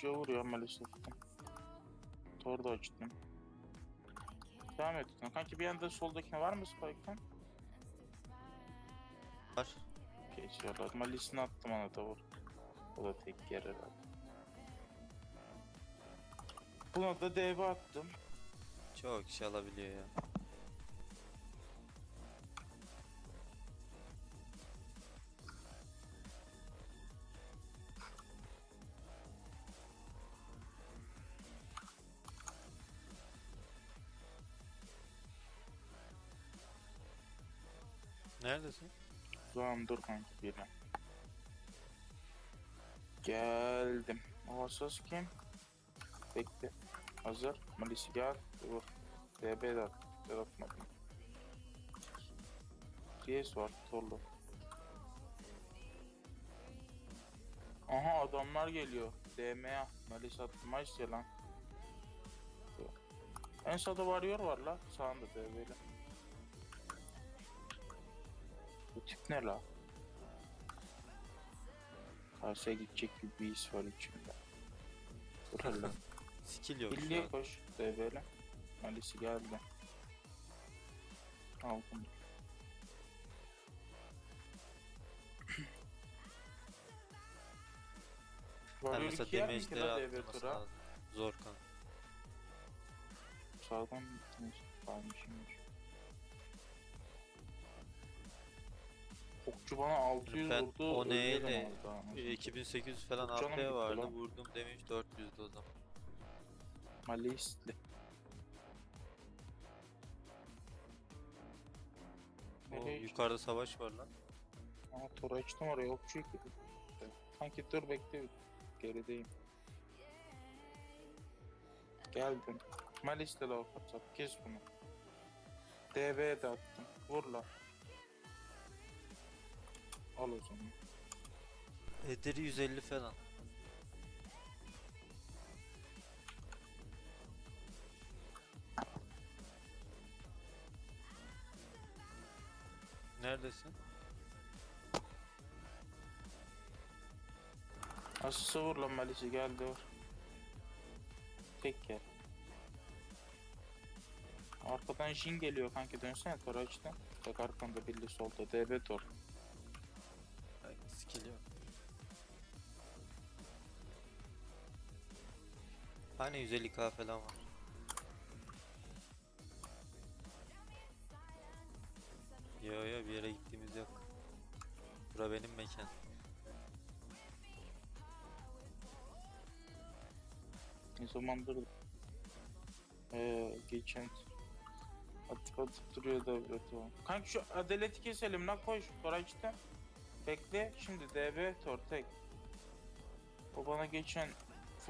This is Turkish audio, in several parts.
okçuya vuruyor maalesef. Tor da açtım. Devam et. Kanki bir yanda soldakine var mı Spike'ın? Var. Geçiyorlar. Malisini attım ona da vur. O da tek yer herhalde. Buna da DB attım. Çok kişi alabiliyor ya. Neredesin? Tamam dur bir an. Geldim. Havasız kim? Bekle. Hazır. Malisi gel. Vur. DB de at. Ben atmadım. Priest var. Torlu. Aha adamlar geliyor. DM'ye. Malis. Maç ya lan. En sağda varıyor var la. Sağında DB'yle. Tip ne la? Karşıya gidecek gibi bir his var içimde. Dur hele. Skill yok şu Billiye an. koş DB'le. Malisi geldi. Aldım. Ben Varıyor mesela iki yer mi ki damage'leri la DB arttırması tura? lazım. Zor kan. Sağdan gittiniz. Varmışmış. Okçu bana 600 Ben vurdu. o neyle- ölüyordum az daha. E, 2800 falan AP vardı. lan. Vurdum demiş 400'dü o zaman. Malisli. O yukarıda savaş var lan. Ama tor açtım oraya okçu yükledim. Kanki dur bekle gerideyim. Geldim. Malis'te la avukat at kes bunu. DB'ye de attım. Vur la. Al o zaman. Ederi 150 falan. Neredesin? Asısı vur lan Malis'i geldi vur. Tek gel. Arkadan Jin geliyor kanki dönsene tor açtım. Bak arkanda birli solda DB tor. Hani 150k falan var. Yo yo bir yere gittiğimiz yok. Bura benim mekan. Ne zamandır ee, geçen atıp atıp duruyor da evet Kanka şu adaleti keselim lan koş Toraç'ta. Bekle şimdi DB tor tek. O bana geçen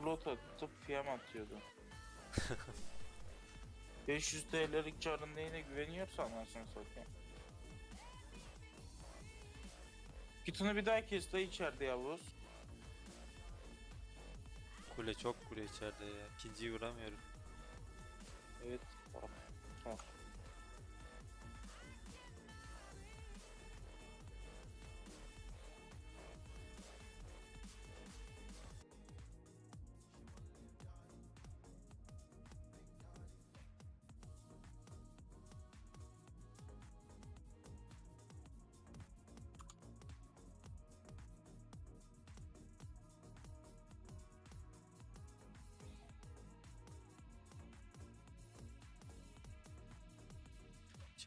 float atıp fiyam atıyordu. 500 TL'lik çarın neyine güveniyorsan anasını satayım. Git onu bir daha kes de içeride Yavuz. Kule çok kule içeride ya. İkinciyi vuramıyorum. Evet. Bak. Bak.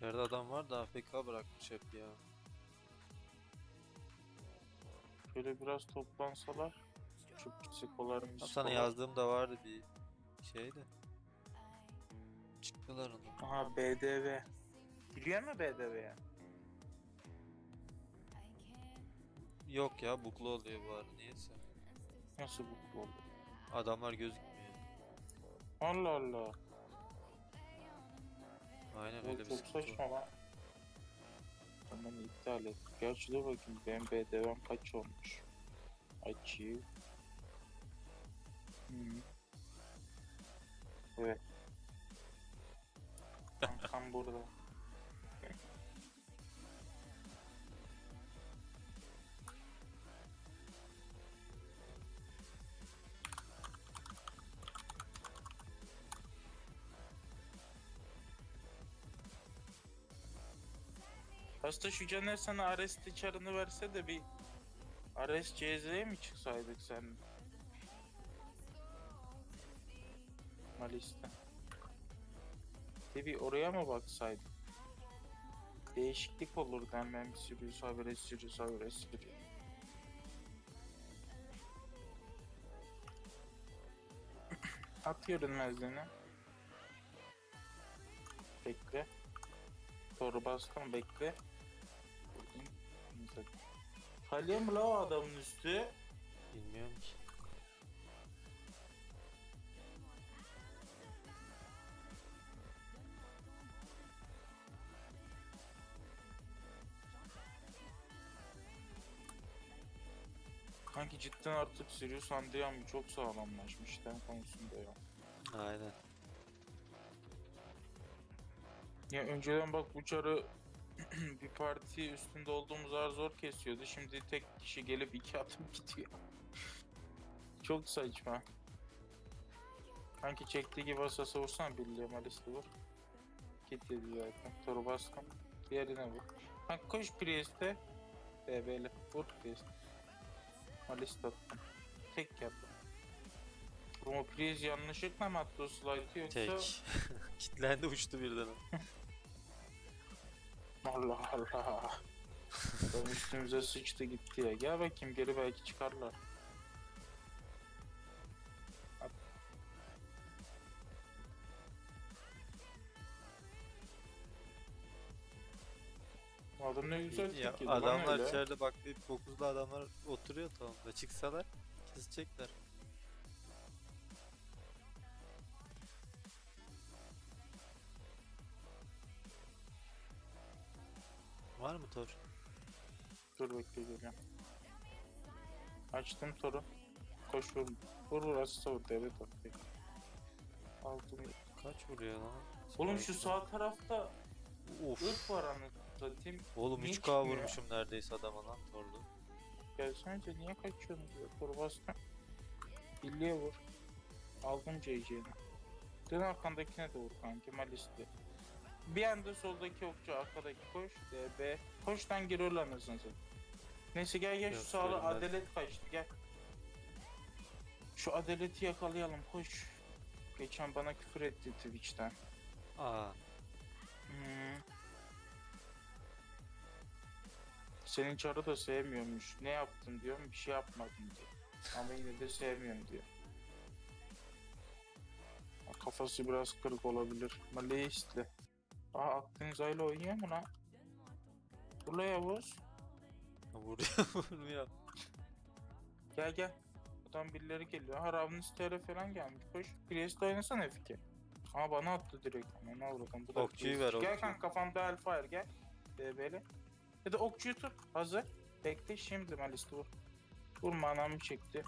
İçeride adam var da AFK bırakmış hep ya. Şöyle biraz toplansalar. Şu psikolar Ha, Sana yazdığım da vardı bir şey de. Çıktılar onu. Aha BDV. Biliyor musun BDV'ye? Yok ya buklu oluyor bu arada niyeyse. Nasıl bu oldu? Adamlar gözükmüyor. Allah Allah. Aynen öyle bir çok sıkıntı var. saçma lan. Tamam iptal et. Gerçi dur bakayım benim BDV'm kaç olmuş. Açayım. Hı. Evet. Kankam burada. Aslında şu Caner sana Ares çarını verse de bir Ares CZ'ye mi çıksaydık sen? Malis'te. De bir oraya mı baksaydık? Değişiklik olurdu hemen bir Sirius Ares Sirius Ares Sirius. At görünmezliğini. Bekle. Doğru bastım bekle. Kaleye mi la o adamın üstü? Bilmiyorum ki. Kanki cidden artık Sirius Andrian çok sağlamlaşmış ten konusunda ya. Aynen. Ya önceden bak bu çarı bir parti üstünde olduğumuz zar zor kesiyordu. Şimdi tek kişi gelip iki atıp gidiyor. Çok saçma. Kanki çektiği gibi asasa vursana birliğe Malis'le vur. Git dedi zaten. Toru bastım. Diğerine vur. Kanka koş Priest'e. BB'li. Vur Priest. Malis attım. Tek yaptım. Ama Priest yanlışlıkla mı attı o slide'ı yoksa... Tek. Kitlendi uçtu birden. Allah Allah. Adam üstümüze sıçtı gitti ya. Gel bakayım geri belki çıkarlar. Adam ne güzel ya adamlar içeride bak bir 9'da adamlar oturuyor tamam da çıksalar kesecekler. Var mı Tor? Dur bekle geliyorum. Açtım toru. Koş vur. Vur vur asısa vur devlet at. Aldım. Kaç vuruyor lan? Oğlum şu sağ tarafta Of. ırk var anasını satayım. Oğlum Niye 3K çıkmıyor? vurmuşum neredeyse adama lan Tor'da. Gelsene niye kaçıyorsun diyor. Toru bastım. Billiye vur. Aldım CC'ni. Dön arkandakine de vur kanki Malis'ti. Bir anda soldaki okçu arkadaki koş. DB. Koştan gir öl anasını satayım. Neyse gel gel şu Yok, sağlı görünmez. adalet kaçtı gel. Şu adaleti yakalayalım koş. Geçen bana küfür etti Twitch'ten. Aa. Hmm. Senin çarı da sevmiyormuş. Ne yaptın diyorum bir şey yapmadım diyor. Ama yine de sevmiyorum diyor. Kafası biraz kırık olabilir. Maleis'le. Aa Akdeniz Ayla oynuyor mu lan? Ula Yavuz. Vuruyor vurmuyor. Gel gel. Adam birileri geliyor. Ha Ravnis TR falan gelmiş. Koş. Priest'e oynasana F2. Ama bana attı direkt. Ama ne vurdum. Bu da Okçuyu ver, Gel okçuyu. kanka kafamda Hellfire gel. BB'li. Ya da okçuyu tut. Hazır. Bekle şimdi Malis'te vur. Vur manamı çekti.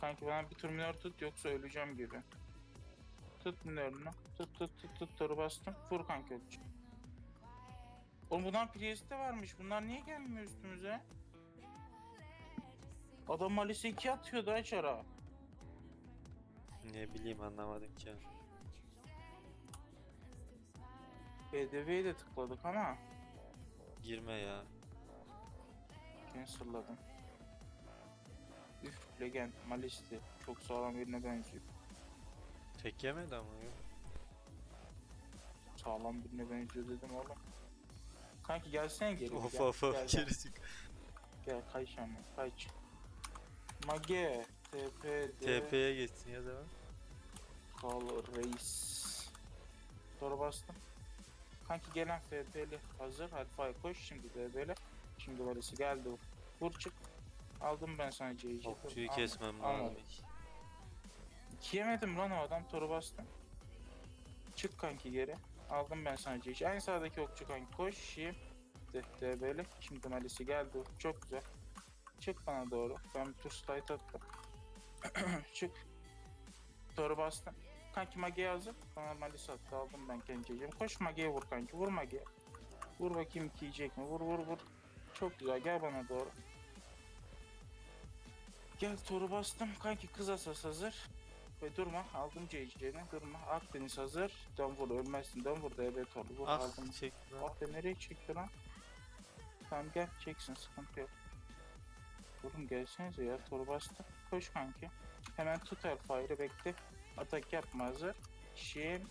Kanki bana bir tur minör tut yoksa öleceğim gibi. Tut minörünü. Tut tut tut tut toru bastım. Vur kanka okçu. Oğlum bundan Priest'te varmış. Bunlar niye gelmiyor üstümüze? Adam Malis'e 2 atıyordu açara. Ne bileyim anlamadım ki. BDV'ye de tıkladık ama Girme ya. cancel'ladım. Üf legend Malis'ti. Çok sağlam birine benziyor. Tek yemedi ama yok. Sağlam birine benziyor dedim oğlum. Kanki gelsene geri. Of gel, of of geri çık. gel kaç ama kaç. Mage TP'de TP'ye geçsin ya da. Kal reis. Doğru bastım. Kanki gelen FP'li hazır. Alfa'ya koş şimdi BB'li. Şimdi varisi geldi. Vur çık. Aldım ben sana CC. Okçuyu kesmem lazım. Yemedim lan o adam toru bastım. Çık kanki geri. Aldım ben sana CC. En sağdaki okçu kanki koş. Şimdi DB'li. Şimdi Malisi geldi. Çok güzel. Çık bana doğru. Ben bir tur slide attım. Çık. Toru bastım. Kanki Mage'ye hazır. Bana Malisi attı. Aldım ben kendi CC'mi. Koş Mage'ye vur kanki. Vur Mage'ye. Vur bakayım iki yiyecek mi? Vur vur vur. Çok güzel. Gel bana doğru. Gel toru bastım. Kanki kız asas hazır. Ve durma. Aldım CC'ni. Durma. Akdeniz hazır. Dön vur. Ölmezsin. Dön vur. DB toru. Vur. Ah Aldım. çek lan. Ah be nereye çekti lan? Tamam gel çeksin sıkıntı yok. Oğlum gelsenize ya tur bastı. Koş kanki. Hemen tut Hellfire'ı bekle. Atak yapma hazır. Şimdi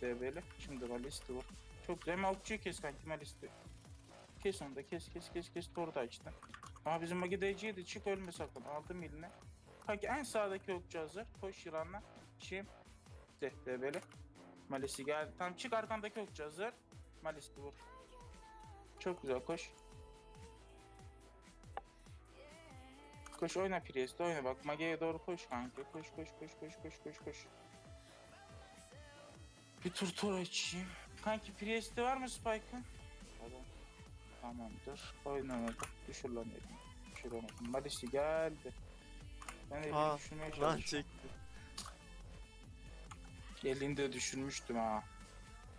debeli. Şimdi Malisti vur. Çok güzel. Hemen okçuyu kes kanki Malisti. Kes onu da kes kes kes kes. Toru da açtın. Ama bizim Magi DC'ydi. Çık ölme sakın. Aldım eline. Kanki en sağdaki okçu hazır. Koş yılanla. Şimdi debeli. Malisi geldi. Tamam çık arkandaki okçu hazır. Malisti vur. Çok güzel koş. Koş oyna Priest'te oyna bak Mage'ye doğru koş kanka. Koş koş koş koş koş koş koş. Bir tur tur açayım. Kanki Priest'te var mı Spike'ın? Tamam. Tamamdır. Oynamadı. Düşür lan elini. Düşüremedim. Malisi geldi. Ben elini Aa, düşürmeye Lan çekti. Elini de düşürmüştüm ha.